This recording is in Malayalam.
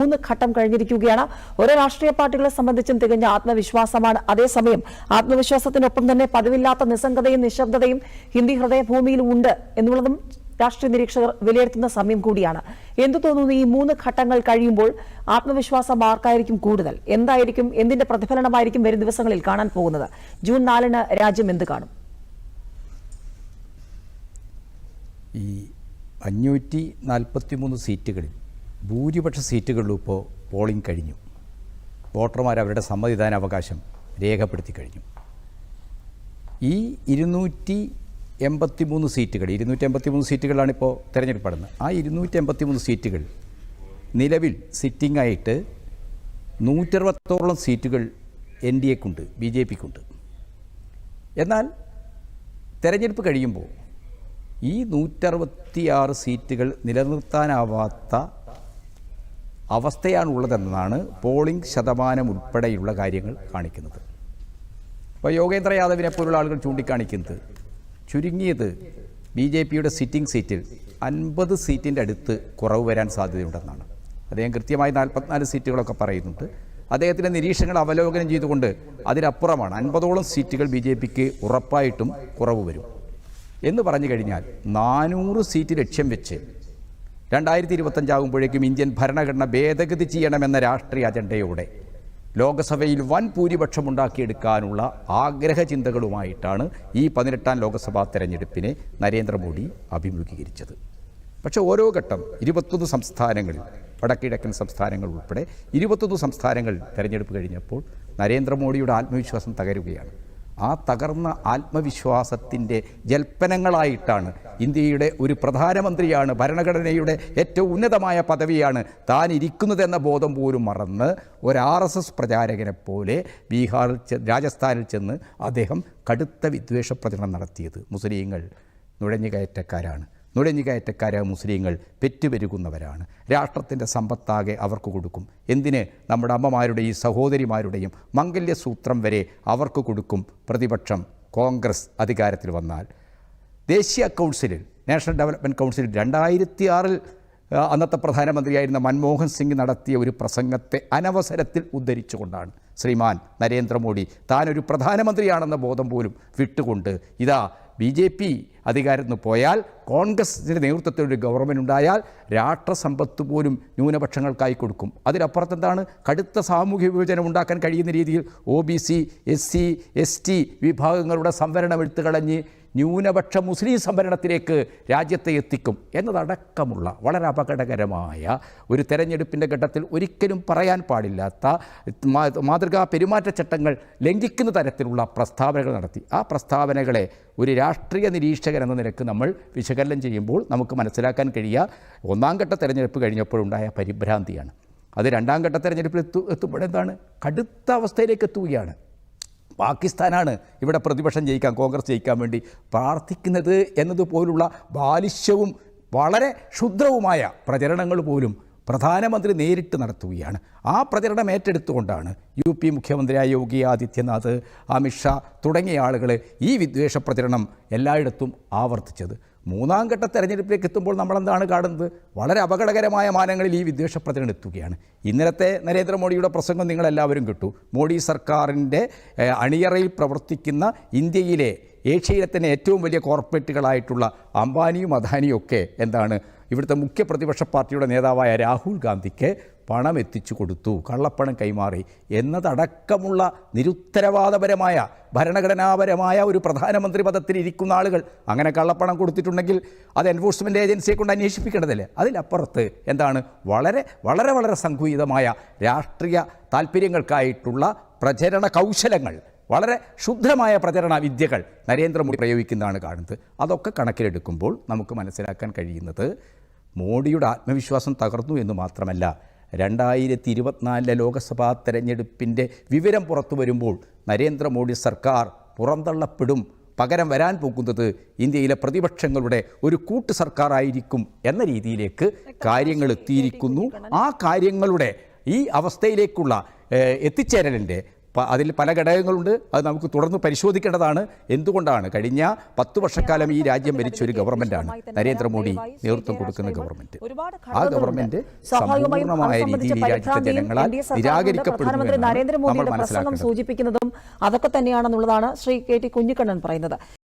മൂന്ന് ഘട്ടം കഴിഞ്ഞിരിക്കുകയാണ്. ഓരോ രാഷ്ട്രീയ പാർട്ടികളെ സംബന്ധിച്ചും തികഞ്ഞ ആത്മവിശ്വാസമാണ്. അതേസമയം ആത്മവിശ്വാസത്തിനൊപ്പം തന്നെ പതിവില്ലാത്ത നിസ്സംഗതയും നിശബ്ദതയും ഹിന്ദി ഹൃദയഭൂമിയിലും ഉണ്ട് എന്നുള്ളതും രാഷ്ട്രീയ നിരീക്ഷകർ വിലയിരുത്തുന്ന സമയം കൂടിയാണ്. എന്തു തോന്നുന്നു ഈ മൂന്ന് ഘട്ടങ്ങൾ കഴിയുമ്പോൾ ആത്മവിശ്വാസം ആർക്കായിരിക്കും കൂടുതൽ? എന്തായിരിക്കും? എന്തിന്റെ പ്രതിഫലനമായിരിക്കും വരും ദിവസങ്ങളിൽ കാണാൻ പോകുന്നത്? ജൂൺ നാലിന് രാജ്യം എന്ത് കാണും? ഈ അഞ്ഞൂറ്റി നാൽപ്പത്തി മൂന്ന് സീറ്റുകളിൽ ഭൂരിപക്ഷ സീറ്റുകളിലും ഇപ്പോൾ പോളിംഗ് കഴിഞ്ഞു. വോട്ടർമാർ അവരുടെ സമ്മതിദാന അവകാശം രേഖപ്പെടുത്തി കഴിഞ്ഞു. ഈ ഇരുന്നൂറ്റി എൺപത്തി മൂന്ന് സീറ്റുകൾ ഇരുന്നൂറ്റി എൺപത്തി മൂന്ന് സീറ്റുകളാണ് ഇപ്പോൾ തിരഞ്ഞെടുപ്പെടുന്നത് ആ ഇരുന്നൂറ്റി എൺപത്തി മൂന്ന് സീറ്റുകൾ നിലവിൽ സിറ്റിംഗ് ആയിട്ട് നൂറ്ററുപത്തോളം സീറ്റുകൾ എൻ ഡി എക്കുണ്ട് ബി ജെ പിക്കുണ്ട്. എന്നാൽ തിരഞ്ഞെടുപ്പ് കഴിയുമ്പോൾ ഈ നൂറ്ററുപത്തിയാറ് സീറ്റുകൾ നിലനിർത്താനാവാത്ത അവസ്ഥയാണുള്ളതെന്നാണ് പോളിംഗ് ശതമാനം ഉൾപ്പെടെയുള്ള കാര്യങ്ങൾ കാണിക്കുന്നത്. ഇപ്പോൾ യോഗേന്ദ്ര യാദവിനെ പോലുള്ള ആളുകൾ ചൂണ്ടിക്കാണിക്കുന്നത് ചുരുങ്ങിയത് ബി ജെ പിയുടെ സിറ്റിംഗ് സീറ്റിൽ അൻപത് സീറ്റിന്റെ അടുത്ത് കുറവ് വരാൻ സാധ്യതയുണ്ടെന്നാണ്. അദ്ദേഹം കൃത്യമായി നാൽപ്പത്തിനാല് സീറ്റുകളൊക്കെ പറയുന്നുണ്ട്. അദ്ദേഹത്തിന്റെ നിരീക്ഷണങ്ങൾ അവലോകനം ചെയ്തുകൊണ്ട് അതിനപ്പുറമാണ് അൻപതോളം സീറ്റുകൾ ബി ജെ പിക്ക് ഉറപ്പായിട്ടും കുറവ് വരും. എന്ന് പറഞ്ഞു കഴിഞ്ഞാൽ നാനൂറ് സീറ്റ് ലക്ഷ്യം വെച്ച് രണ്ടായിരത്തി ഇരുപത്തഞ്ചാകുമ്പോഴേക്കും ഇന്ത്യൻ ഭരണഘടന ഭേദഗതി ചെയ്യണമെന്ന രാഷ്ട്രീയ അജണ്ടയോടെ ലോകസഭയിൽ വൻ ഭൂരിപക്ഷം ഉണ്ടാക്കിയെടുക്കാനുള്ള ആഗ്രഹ ചിന്തകളുമായിട്ടാണ് ഈ പതിനെട്ടാം ലോക്സഭാ തെരഞ്ഞെടുപ്പിനെ നരേന്ദ്രമോദി അഭിമുഖീകരിച്ചത്. പക്ഷേ ഓരോ ഘട്ടം ഇരുപത്തൊന്ന് സംസ്ഥാനങ്ങളിൽ വടക്കിഴക്കൻ സംസ്ഥാനങ്ങൾ ഉൾപ്പെടെ ഇരുപത്തൊന്ന് സംസ്ഥാനങ്ങളിൽ തെരഞ്ഞെടുപ്പ് കഴിഞ്ഞപ്പോൾ നരേന്ദ്രമോദിയുടെ ആത്മവിശ്വാസം തകരുകയാണ്. ആ തകർന്ന ആത്മവിശ്വാസത്തിന്റെ ജൽപ്പനങ്ങളായിട്ടാണ് ഇന്ത്യയുടെ ഒരു പ്രധാനമന്ത്രിയാണ് ഭരണഘടനയുടെ ഏറ്റവും ഉന്നതമായ പദവിയാണ് താൻ ഇരിക്കുന്നതെന്ന ബോധം പോലും മറന്ന് ഒരു ആർ എസ് എസ് പ്രചാരകനെ പോലെ ബീഹാറിൽ രാജസ്ഥാനിൽ ചെന്ന് അദ്ദേഹം കടുത്ത വിദ്വേഷ പ്രചരണം നടത്തിയത്. മുസ്ലിങ്ങൾ നുഴഞ്ഞുകയറ്റക്കാരാണ്. നുഴഞ്ഞുകയറ്റക്കാരായ മുസ്ലിങ്ങൾ പെറ്റുപെരുകുന്നവരാണ്. രാഷ്ട്രത്തിന്റെ സമ്പത്താകെ അവർക്ക് കൊടുക്കും. എന്തിന്? നമ്മുടെ അമ്മമാരുടെയും സഹോദരിമാരുടെയും മംഗല്യസൂത്രം വരെ അവർക്ക് കൊടുക്കും. പ്രതിപക്ഷം കോൺഗ്രസ് അധികാരത്തിൽ വന്നാൽ. ദേശീയ കൗൺസിലിൽ നാഷണൽ ഡെവലപ്മെന്റ് കൗൺസിലിൽ രണ്ടായിരത്തി ആറിൽ അന്നത്തെ പ്രധാനമന്ത്രിയായിരുന്ന മൻമോഹൻ സിംഗ് നടത്തിയ ഒരു പ്രസംഗത്തെ അനവസരത്തിൽ ഉദ്ധരിച്ചുകൊണ്ടാണ്. ശ്രീമാൻ നരേന്ദ്രമോദി താനൊരു പ്രധാനമന്ത്രിയാണെന്ന ബോധം പോലും വിട്ടുകൊണ്ട് ഇതാ ബി ജെ പി അധികാരത്തിൽ നിന്ന് പോയാൽ കോൺഗ്രസിന്റെ നേതൃത്വത്തിൽ ഒരു ഗവൺമെന്റ് ഉണ്ടായാൽ രാഷ്ട്രസമ്പത്ത് പോലും ന്യൂനപക്ഷങ്ങൾക്കായി കൊടുക്കും. അതിനപ്പുറത്ത് എന്താണ്? കടുത്ത സാമൂഹ്യ വിഭജനം ഉണ്ടാക്കാൻ കഴിയുന്ന രീതിയിൽ O B C S C S T വിഭാഗങ്ങളുടെ സംവരണം എടുത്തു കളഞ്ഞ് ന്യൂനപക്ഷ മുസ്ലിം സംവരണത്തിലേക്ക് രാജ്യത്തെ എത്തിക്കും എന്നതടക്കമുള്ള വളരെ അപകടകരമായ ഒരു തെരഞ്ഞെടുപ്പിന്റെ ഘട്ടത്തിൽ ഒരിക്കലും പറയാൻ പാടില്ലാത്ത മാതൃകാ പെരുമാറ്റച്ചട്ടങ്ങൾ ലംഘിക്കുന്ന തരത്തിലുള്ള പ്രസ്താവനകൾ നടത്തി. ആ പ്രസ്താവനകളെ ഒരു രാഷ്ട്രീയ നിരീക്ഷകൻ എന്ന നിലയ്ക്ക് നമ്മൾ വിശകലനം ചെയ്യുമ്പോൾ നമുക്ക് മനസ്സിലാക്കാൻ കഴിയുക ഒന്നാം ഘട്ട തെരഞ്ഞെടുപ്പ് കഴിഞ്ഞപ്പോഴുണ്ടായ പരിഭ്രാന്തിയാണ്. അത് രണ്ടാം ഘട്ട തെരഞ്ഞെടുപ്പിൽ എത്തു എത്തുമ്പോഴെന്താണ് കടുത്ത അവസ്ഥയിലേക്ക് എത്തുകയാണ്. പാകിസ്ഥാനാണ് ഇവിടെ പ്രതിപക്ഷം ജയിക്കാൻ കോൺഗ്രസ് ജയിക്കാൻ വേണ്ടി പ്രാർത്ഥിക്കുന്നത് എന്നതുപോലുള്ള ബാലിശ്യവും വളരെ ക്ഷുദ്രവുമായ പ്രചരണങ്ങൾ പോലും പ്രധാനമന്ത്രി നേരിട്ട് നടത്തുകയാണ്. ആ പ്രചരണം ഏറ്റെടുത്തുകൊണ്ടാണ് യു പി മുഖ്യമന്ത്രിയായ യോഗി ആദിത്യനാഥ് അമിത്ഷാ തുടങ്ങിയ ആളുകൾ ഈ വിദ്വേഷ പ്രചരണം എല്ലായിടത്തും ആവർത്തിച്ചത്. മൂന്നാം ഘട്ട തെരഞ്ഞെടുപ്പിലേക്ക് എത്തുമ്പോൾ നമ്മളെന്താണ് കാണുന്നത്? വളരെ അപകടകരമായ മാനങ്ങളിൽ ഈ വിദ്വേഷ പ്രചരണം എത്തുകയാണ്. ഇന്നലത്തെ നരേന്ദ്രമോദിയുടെ പ്രസംഗം നിങ്ങളെല്ലാവരും കിട്ടു. മോഡി സർക്കാരിന്റെ അണിയറയിൽ പ്രവർത്തിക്കുന്ന ഇന്ത്യയിലെ ഏഷ്യയിലെ തന്നെ ഏറ്റവും വലിയ കോർപ്പറേറ്റുകളായിട്ടുള്ള അംബാനിയും അദാനിയും ഒക്കെ എന്താണ്? ഇവിടുത്തെ മുഖ്യ പ്രതിപക്ഷ പാർട്ടിയുടെ നേതാവായ രാഹുൽ ഗാന്ധിക്ക് പണം എത്തിച്ചു കൊടുത്തു. കള്ളപ്പണം കൈമാറി എന്നതടക്കമുള്ള നിരുത്തരവാദപരമായ ഭരണഘടനാപരമായ ഒരു പ്രധാനമന്ത്രി പദത്തിൽ ഇരിക്കുന്ന ആളുകൾ അങ്ങനെ കള്ളപ്പണം കൊടുത്തിട്ടുണ്ടെങ്കിൽ അത് എൻഫോഴ്സ്മെന്റ് ഏജൻസിയെ കൊണ്ട് അന്വേഷിപ്പിക്കേണ്ടതല്ലേ? അതിലപ്പുറത്ത് എന്താണ്? വളരെ വളരെ വളരെ സങ്കുചിതമായ രാഷ്ട്രീയ താല്പര്യങ്ങൾക്കായിട്ടുള്ള പ്രചരണ കൗശലങ്ങൾ വളരെ ശുദ്ധമായ പ്രചരണ വിദ്യകൾ നരേന്ദ്രമോദി പ്രയോഗിക്കുന്നതാണ് കാണുന്നത്. അതൊക്കെ കണക്കിലെടുക്കുമ്പോൾ നമുക്ക് മനസ്സിലാക്കാൻ കഴിയുന്നത് മോഡിയുടെ ആത്മവിശ്വാസം തകർന്നു എന്ന് മാത്രമല്ല രണ്ടായിരത്തി ഇരുപത്തിനാലിലെ ലോക്സഭാ തെരഞ്ഞെടുപ്പിന്റെ വിവരം പുറത്തു വരുമ്പോൾ നരേന്ദ്രമോദി സർക്കാർ പുറന്തള്ളപ്പെടും. പകരം വരാൻ പോകുന്നത് ഇന്ത്യയിലെ പ്രതിപക്ഷങ്ങളുടെ ഒരു കൂട്ടു സർക്കാരായിരിക്കും എന്ന രീതിയിലേക്ക് കാര്യങ്ങൾ എത്തിയിരിക്കുന്നു. ആ കാര്യങ്ങളുടെ ഈ അവസ്ഥയിലേക്കുള്ള എത്തിച്ചേരലിന്റെ അതിൽ പല ഘടകങ്ങളുണ്ട്. അത് നമുക്ക് തുടർന്ന് പരിശോധിക്കേണ്ടതാണ്. എന്തുകൊണ്ടാണ് കഴിഞ്ഞ പത്ത് വർഷക്കാലം ഈ രാജ്യം ഭരിച്ച ഒരു ഗവൺമെന്റാണ്? നരേന്ദ്രമോദി നേതൃത്വം കൊടുക്കുന്ന ഗവൺമെന്റ്. ആ. ഗവൺമെന്റ് സമ്പൂർണമായ രീതിയിൽ രാജ്യത്തെ ജനങ്ങളാൽ നിരാകരിക്കപ്പെടുന്നു നമ്മൾ സൂചിപ്പിക്കുന്നതും അതൊക്കെ തന്നെയാണെന്നുള്ളതാണ് ശ്രീ കെ ടി കുഞ്ഞിക്കണ്ണൻ പറയുന്നത്.